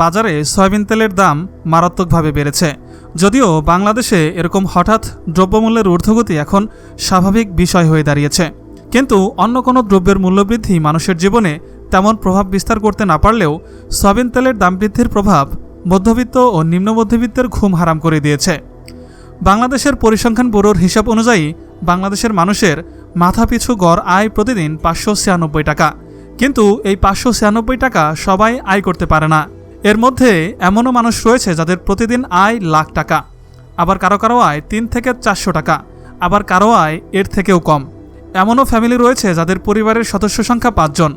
বাজারে সয়াবিন তেলের দাম মারাত্মকভাবে বেড়েছে। যদিও বাংলাদেশে এরকম হঠাৎ দ্রব্যমূল্যের ঊর্ধ্বগতি এখন স্বাভাবিক বিষয় হয়ে দাঁড়িয়েছে। কিন্তু অন্য কোনো দ্রব্যের মূল্যবৃদ্ধি মানুষের জীবনে তেমন প্রভাব বিস্তার করতে না পারলেও সয়াবিন তেলের দাম বৃদ্ধির প্রভাব মধ্যবিত্ত ও নিম্ন মধ্যবিত্তের ঘুম হারাম করে দিয়েছে। বাংলাদেশের পরিসংখ্যান ব্যুরোর হিসাব অনুযায়ী বাংলাদেশের মানুষের মাথাপিছু গড় আয় প্রতিদিন পাঁচশো ছিয়ানব্বই টাকা। কিন্তু এই পাঁচশো ছিয়ানব্বই টাকা সবাই আয় করতে পারে না। এর মধ্যে এমনও মানুষ রয়েছে যাদের প্রতিদিন আয় লাখ টাকা, আবার কারও কারও আয় তিন থেকে চারশো টাকা, আবার কারও আয় এর থেকেও কম। এমনও ফ্যামিলি রয়েছে যাদের পরিবারের সদস্য সংখ্যা পাঁচজন,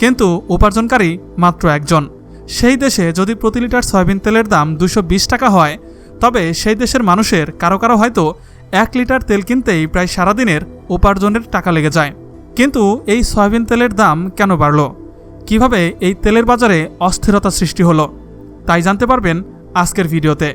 কিন্তু উপার্জনকারী মাত্র একজন। সেই দেশে যদি প্রতি লিটার সয়াবিন তেলের দাম দুশো টাকা হয়, তবে সেই দেশের মানুষের কারও কারও হয়তো এক লিটার তেল কিনতেই প্রায় সারাদিনের উপার্জনের টাকা লেগে যায়। কিন্তু এই সয়াবিন তেলের দাম কেন বাড়ল? কীভাবে এই তেলের বাজারে অস্থিরতা সৃষ্টি হলো, তাই জানতে পারবেন আজকের ভিডিওতে।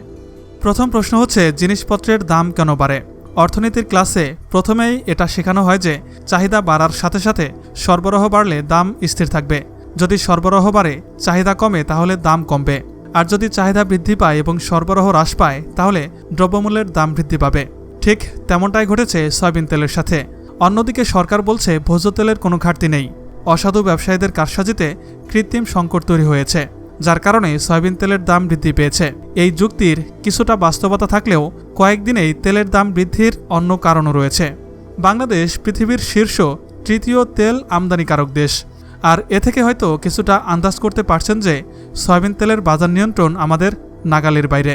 প্রথম প্রশ্ন হচ্ছে, জিনিসপত্রের দাম কেন বাড়ে? অর্থনীতির ক্লাসে প্রথমেই এটা শেখানো হয় যে, চাহিদা বাড়ার সাথে সাথে সরবরাহ বাড়লে দাম স্থির থাকবে। যদি সরবরাহ বাড়ে, চাহিদা কমে তাহলে দাম কমবে। আর যদি চাহিদা বৃদ্ধি পায় এবং সরবরাহ হ্রাস পায়, তাহলে দ্রব্যমূল্যের দাম বৃদ্ধি পাবে। ঠিক তেমনটাই ঘটেছে সয়াবিন তেলের সাথে। অন্যদিকে সরকার বলছে, ভোজ্য তেলের কোনো ঘাটতি নেই। অসাধু ব্যবসায়ীদের কারসাজিতে কৃত্রিম সংকট তৈরি হয়েছে, যার কারণে সয়াবিন তেলের দাম বৃদ্ধি পেয়েছে। এই যুক্তির কিছুটা বাস্তবতা থাকলেও কয়েকদিনেই তেলের দাম বৃদ্ধির অন্য কারণও রয়েছে। বাংলাদেশ পৃথিবীর শীর্ষ তৃতীয় তেল আমদানিকারক দেশ। আর এ থেকে হয়তো কিছুটা আন্দাজ করতে পারছেন যে সয়াবিন তেলের বাজার নিয়ন্ত্রণ আমাদের নাগালের বাইরে।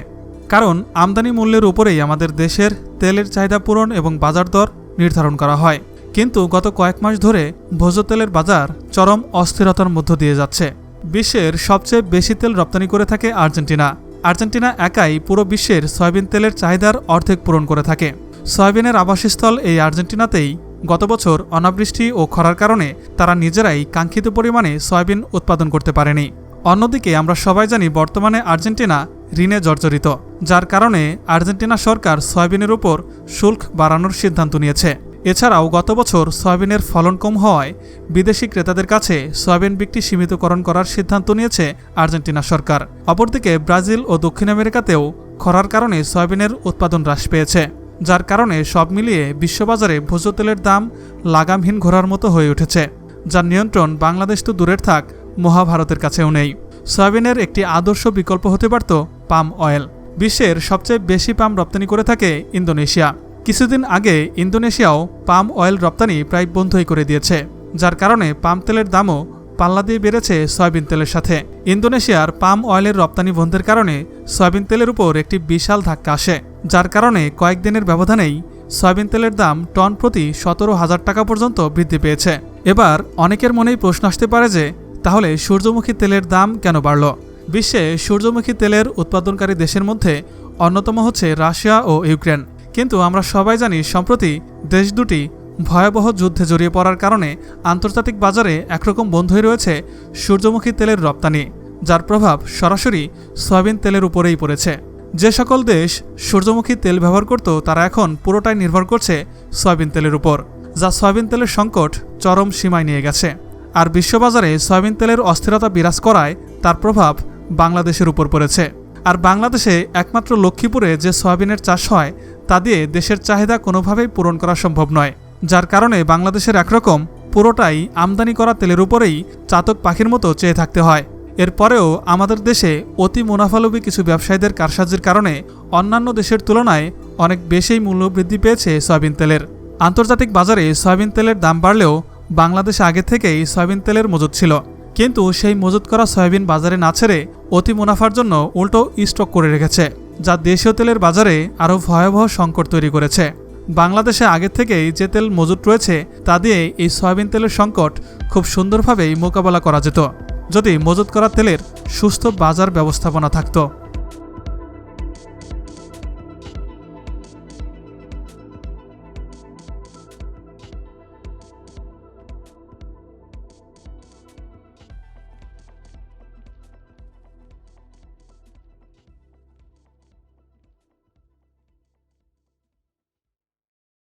কারণ আমদানি মূল্যের উপরেই আমাদের দেশের তেলের চাহিদা পূরণ এবং বাজার দর নির্ধারণ করা হয়। কিন্তু গত কয়েক মাস ধরে ভোজ্য তেলের বাজার চরম অস্থিরতার মধ্য দিয়ে যাচ্ছে। বিশ্বের সবচেয়ে বেশি তেল রপ্তানি করে থাকে আর্জেন্টিনা। আর্জেন্টিনা একাই পুরো বিশ্বের সয়াবিন তেলের চাহিদার অর্ধেক পূরণ করে থাকে। সয়াবিনের আবাসস্থল এই আর্জেন্টিনাতেই গত বছর অনাবৃষ্টি ও খরার কারণে তারা নিজেরাই কাঙ্ক্ষিত পরিমাণে সয়াবিন উৎপাদন করতে পারেনি। অন্যদিকে আমরা সবাই জানি বর্তমানে আর্জেন্টিনা ঋণে জর্জরিত, যার কারণে আর্জেন্টিনা সরকার সয়াবিনের উপর শুল্ক বাড়ানোর সিদ্ধান্ত নিয়েছে। এছাড়াও গত বছর সয়াবিনের ফলন কম হওয়ায় বিদেশি ক্রেতাদের কাছে সয়াবিন বিক্রি সীমিতকরণ করার সিদ্ধান্ত নিয়েছে আর্জেন্টিনা সরকার। অপরদিকে ব্রাজিল ও দক্ষিণ আমেরিকাতেও খরার কারণে সয়াবিনের উৎপাদন হ্রাস পেয়েছে, যার কারণে সব মিলিয়ে বিশ্ববাজারে ভোজ্য তেলের দাম লাগামহীন ঘোরার মতো হয়ে উঠেছে, যার নিয়ন্ত্রণ বাংলাদেশ তো দূরের থাক, মহাভারতের কাছেও নেই। সয়াবিনের একটি আদর্শ বিকল্প হতে পারত পাম অয়েল। বিশ্বের সবচেয়ে বেশি পাম রপ্তানি করে থাকে ইন্দোনেশিয়া। কিছুদিন আগে ইন্দোনেশিয়াও পাম অয়েল রপ্তানি প্রায় বন্ধই করে দিয়েছে, যার কারণে পাম তেলের দামও পাল্লা দিয়ে বেড়েছে সয়াবিন তেলের সাথে। ইন্দোনেশিয়ার পাম অয়েলের রপ্তানি বন্ধের কারণে সয়াবিন তেলের উপর একটি বিশাল ধাক্কা আসে, যার কারণে কয়েকদিনের ব্যবধানেই সয়াবিন তেলের দাম টন প্রতি সতেরো হাজার টাকা পর্যন্ত বৃদ্ধি পেয়েছে। এবার অনেকের মনেই প্রশ্ন আসতে পারে যে, তাহলে সূর্যমুখী তেলের দাম কেন বাড়ল? বিশ্বে সূর্যমুখী তেলের উৎপাদনকারী দেশের মধ্যে অন্যতম হচ্ছে রাশিয়া ও ইউক্রেন। কিন্তু আমরা সবাই জানি, সম্প্রতি দেশ দুটি ভয়াবহ যুদ্ধে জড়িয়ে পড়ার কারণে আন্তর্জাতিক বাজারে একরকম বন্ধই রয়েছে সূর্যমুখী তেলের রপ্তানি, যার প্রভাব সরাসরি সয়াবিন তেলের উপরেই পড়েছে। যে সকল দেশ সূর্যমুখী তেল ব্যবহার করত, তারা এখন পুরোটাই নির্ভর করছে সয়াবিন তেলের উপর, যা সয়াবিন তেলের সংকট চরম সীমায় নিয়ে গেছে। আর বিশ্ববাজারে সয়াবিন তেলের অস্থিরতা বিরাজ করায় তার প্রভাব বাংলাদেশের উপর পড়েছে। আর বাংলাদেশে একমাত্র লক্ষ্মীপুরে যে সয়াবিনের চাষ হয় তা দিয়ে দেশের চাহিদা কোনোভাবেই পূরণ করা সম্ভব নয়, যার কারণে বাংলাদেশের একরকম পুরোটাই আমদানি করা তেলের উপরেই চাতক পাখির মতো চেয়ে থাকতে হয়। এরপরেও আমাদের দেশে অতি মুনাফালোভী কিছু ব্যবসায়ীদের কারসাজির কারণে অন্যান্য দেশের তুলনায় অনেক বেশি মূল্য বৃদ্ধি পেয়েছে সয়াবিন তেলের। আন্তর্জাতিক বাজারে সয়াবিন তেলের দাম বাড়লেও বাংলাদেশে আগে থেকেই সয়াবিন তেলের মজুদ ছিল। কিন্তু সেই মজুত করা সয়াবিন বাজারে না ছেড়ে অতি মুনাফার জন্য উল্টো স্টক করে রেখেছে। যা দেশীয় তেলের বাজারে আরও ভয়াবহ সংকট তৈরি করেছে। বাংলাদেশে আগে থেকেই যে তেল মজুত রয়েছে, তা দিয়ে এই সয়াবিন তেলের সংকট খুব সুন্দরভাবেই মোকাবেলা করা যেত। যদি মজুত করা তেলের সুস্থ বাজার ব্যবস্থাপনা থাকতো।